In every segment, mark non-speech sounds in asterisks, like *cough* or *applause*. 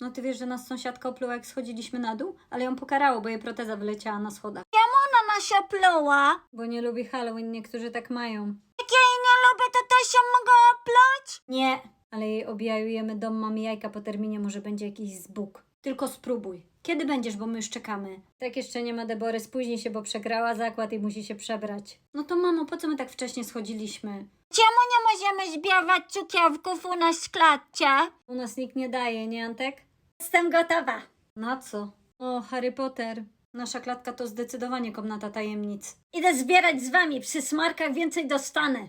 No ty wiesz, że nas sąsiadka opluła jak schodziliśmy na dół? Ale ją pokarało, bo jej proteza wyleciała na schodach. Ona nas opluła. Bo nie lubi Halloween, niektórzy tak mają. Jak ja jej nie lubię, to też ją mogę opluć? Nie, ale jej objajujemy dom, mamy jajka po terminie, może będzie jakiś zbóg. Tylko spróbuj. Kiedy będziesz, bo my już czekamy. Tak jeszcze nie ma Debory, spóźni się, bo przegrała zakład i musi się przebrać. No to mamo, po co my tak wcześnie schodziliśmy? Czemu nie możemy zbierać cukierków u nas w klatce? U nas nikt nie daje, nie Antek? Jestem gotowa. Na co? O, Harry Potter. Nasza klatka to zdecydowanie komnata tajemnic. Idę zbierać z wami, przy smarkach więcej dostanę.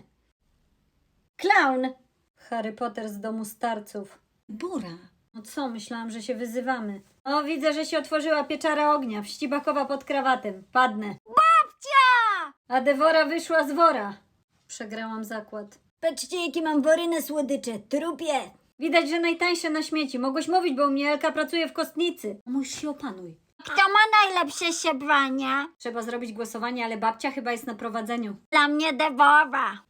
Clown! Harry Potter z domu starców. Bura. No co, myślałam, że się wyzywamy. O, widzę, że się otworzyła pieczara ognia, wścibakowa pod krawatem. Padnę. Babcia! A Dewora wyszła z wora. Przegrałam zakład. Patrzcie, jakie mam worynę słodycze. Trupie. Widać, że najtańsze na śmieci. Mogłeś mówić, bo u mnie Elka pracuje w kostnicy. Musisz się opanuj. Kto ma najlepsze siebrania? Trzeba zrobić głosowanie, ale babcia chyba jest na prowadzeniu. Dla mnie Debora.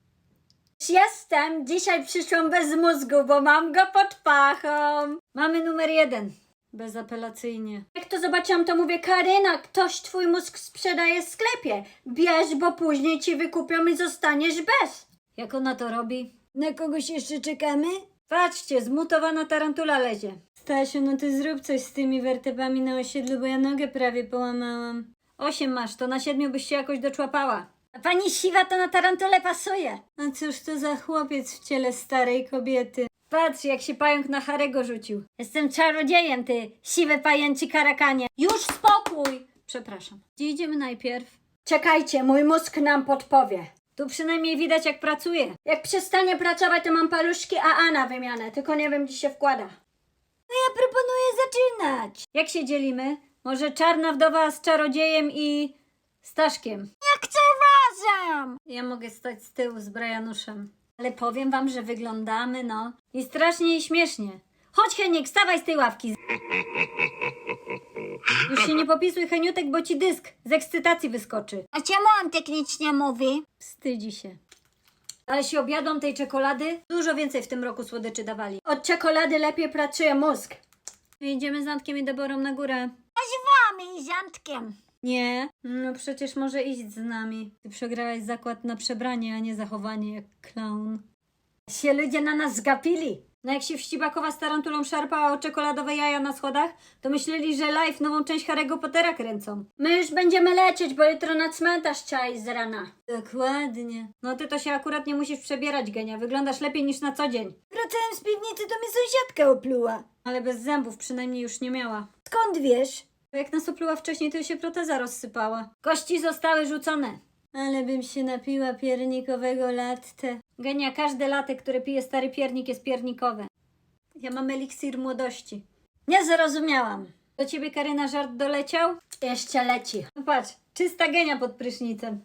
Jestem. Dzisiaj przyszłam bez mózgu, bo mam go pod pachą. Mamy numer jeden. Bezapelacyjnie. Jak to zobaczyłam, to mówię, Karyna, ktoś twój mózg sprzedaje w sklepie. Bierz, bo później ci wykupią i zostaniesz bez. Jak ona to robi? Na kogoś jeszcze czekamy? Patrzcie, zmutowana tarantula lezie. Stasiu, no ty zrób coś z tymi wertebami na osiedlu, bo ja nogę prawie połamałam. Osiem masz, to na siedmiu byś się jakoś doczłapała. A pani siwa to na tarantulę pasuje. A cóż to za chłopiec w ciele starej kobiety? Patrz, jak się pająk na Harego rzucił. Jestem czarodziejem, ty siwy pajęci karakanie. Już spokój! Przepraszam. Gdzie idziemy najpierw? Czekajcie, mój mózg nam podpowie. Tu przynajmniej widać, jak pracuje. Jak przestanie pracować, to mam paluszki AA na wymianę, tylko nie wiem, gdzie się wkłada. No ja proponuję zaczynać. Jak się dzielimy? Może czarna wdowa z czarodziejem i Staszkiem. Jak chcę razem. Ja mogę stać z tyłu z Brianuszem. Ale powiem wam, że wyglądamy, no. I strasznie i śmiesznie. Chodź, Heniek, stawaj z tej ławki. *laughs* Już się nie popisuj, Heniutek, bo ci dysk z ekscytacji wyskoczy. A czemu on technicznie mówi? Wstydzi się. Ale się objadą tej czekolady? Dużo więcej w tym roku słodyczy dawali. Od czekolady lepiej pracuje mózg. Idziemy z Antkiem i Deborą na górę. A z wami i z Antkiem. Nie, no przecież może iść z nami. Ty przegrałaś zakład na przebranie, a nie zachowanie jak clown. Się ludzie na nas zgapili. No jak się wścibakowa z tarantulą szarpała o czekoladowe jaja na schodach, to myśleli, że live nową część Harry'ego Pottera kręcą. My już będziemy lecieć, bo jutro na cmentarz trzeba iść z rana. Dokładnie. No ty to się akurat nie musisz przebierać, Genia. Wyglądasz lepiej niż na co dzień. Wracałem z piwnicy, to mnie sąsiadka opluła. Ale bez zębów przynajmniej już nie miała. Skąd wiesz? Bo jak nas opluła wcześniej, to jej się proteza rozsypała. Kości zostały rzucone. Ale bym się napiła piernikowego latte. Genia, każde latte, które pije stary piernik jest piernikowe. Ja mam eliksir młodości. Nie zrozumiałam. Do ciebie, Karyna, żart doleciał? Jeszcze leci. No patrz, czysta genia pod prysznicem.